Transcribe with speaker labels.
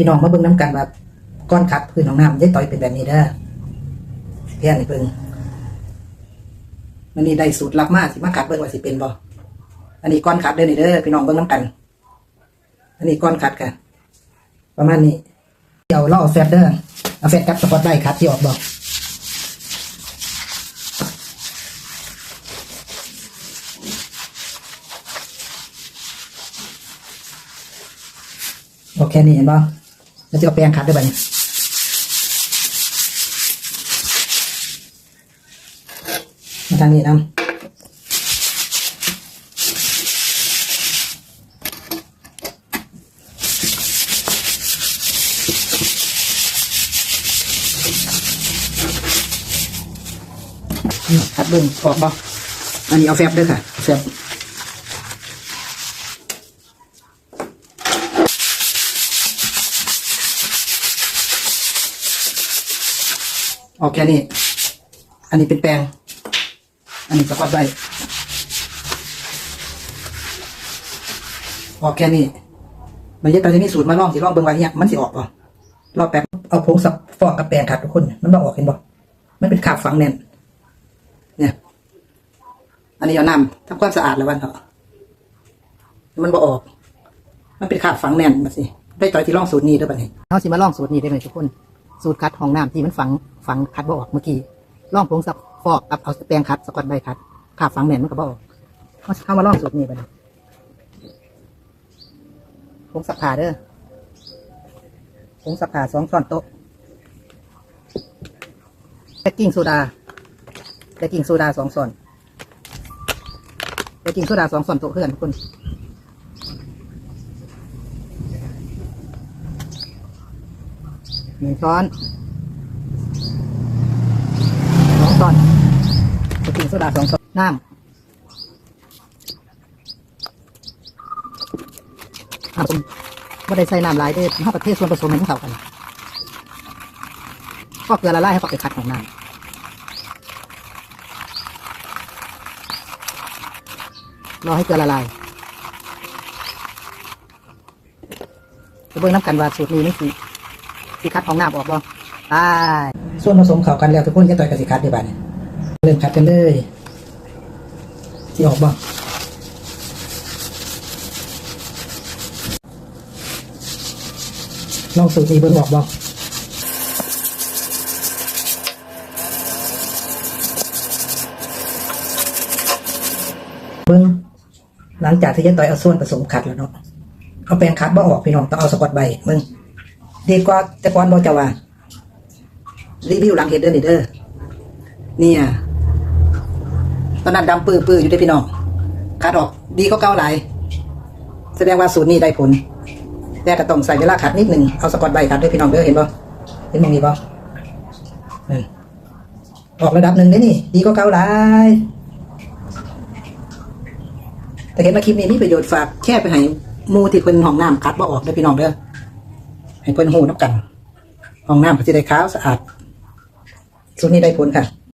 Speaker 1: พี่น้องมาเบิ่งน้ำกันว่าก้อนขัดพื้นของน้ำยายต่อยเป็นแบบนี้เด้อเพี้ยนนี่เบิ่งมันนี่ได้สูตรลับมาสิมาขัดเบิ่งว่าสิเป็นบ่อันนี้ก้อนขัดเด้อนี่เด้อพี่น้องเบิ่งน้ำกัน อันนี้ก้อนขัดกันประมาณนี้เดี๋ยวเราเอาแฟตเด้อเอาแฟตกับสปอตไลท์ขัดที่ออกบอกโอเคนี่เห็นป่ะ แล้วจะเอาแปรงขัดด้วยบัดนี้มาทางนี้นำนี่ขัดเบิ้งออกบ่อันนี้เอาแฟบด้วยค่ะแฟบ ออกแค่นี้ อันนี้เป็นแปลง อันนี้สกอตไว้ออกแค่นี้มันจะตอนนี้มีสูตรมาลองสิลองเบิ่งว่าเนี่ยมันสิออกป่ะรอบแป๊บเอาผงสับฟอกกับแปรงขัดทุกคน มันบ่ออกเห็นบ่มันเป็นขาบฝังแน่น เนี่ย อันนี้เอาน้ำทำความสะอาดแล้ววันเถอะมันบ่ออก มันเป็นขาบฝังแน่นมาสิได้ต่อยที่ร่องสูตรนี้ด้วยป่ะเนี่ยเอาสิมาลองสูตรนี้ได้ไหมทุกคน สูตรคัดของน้ำที่มันฝังฝังคัดบ่ออกเมื่อกี้ล่องผงสับฟอกกับเอาแปรงคัดสกอตใบคัดขาบฝังแน่นมันก็บ่ออกเอาเข้ามาล่องสูตรนี้ไปเลยผงสับผาเด้อผงสับผาสองช้อนโต๊ะเบกกิ้งโซดาเบกกิ้งโซดาสองส่วนเบกกิ้งโซดาสองส่วนโต๊ะเพื่อนทุกคน หนึ่งช้อนสองช้อนเบกกิ้งโซดาสองช้อนน้ำอะผมไม่ได้ใส่น้ำลายเด้ห้าประเทศส่วนผสมให้มันเข้ากันก็เกลือละลายให้เขาไปคัดของน้ำรอให้เกลือละลายจะเบิ่งน้ำกันว่าสูตรนี้นี่สิ สิคัดของน้ำออกบ่ตายส่วนผสมเข้ากันแล้วทุกคนจะต่อยกับสิคัดเดี๋ยวบัดนี้เริ่มคัดกันเลยที่ออกบ่ลองสูตรนี้เบิ่งออกบ่เบิ่งหลังจากที่ยายต่อยเอาส่วนผสมขัดแล้วเนาะเอาแปรงขัดบ่ออกพี่น้องต้องเอาสกอตใบมึง ดีกว่าแต่ก่อนบ่จะว่า รีวิวหลังเฮ็ดเด้อนี่เด้อเนี่ยตอนนั้นดำปื้อๆอยู่เด้พี่น้องขัดออกดีก็เก่าหลายแสดงว่าสูตรนี้ได้ผล แต่ก็ต้องใส่เวลาขัดนิดหนึ่งเอาสกอตใบขัดด้วยพี่น้องเด้อเห็นบ่เห็นมองนี้บ่นั่นออกระดับหนึ่งเด้นี่ ดีก็เก่าหลายแต่เห็นว่าคลิปนี้มีประโยชน์ฝากแค่ไปให้มูที่เพิ่นห้องน้ำคัดบ่ออกด้พี่น้องเด้อ ให้เพิ่นหูน้ำกันห้องน้ำก็จะได้ขาวสะอาดสุดนี้ได้ผลค่ะ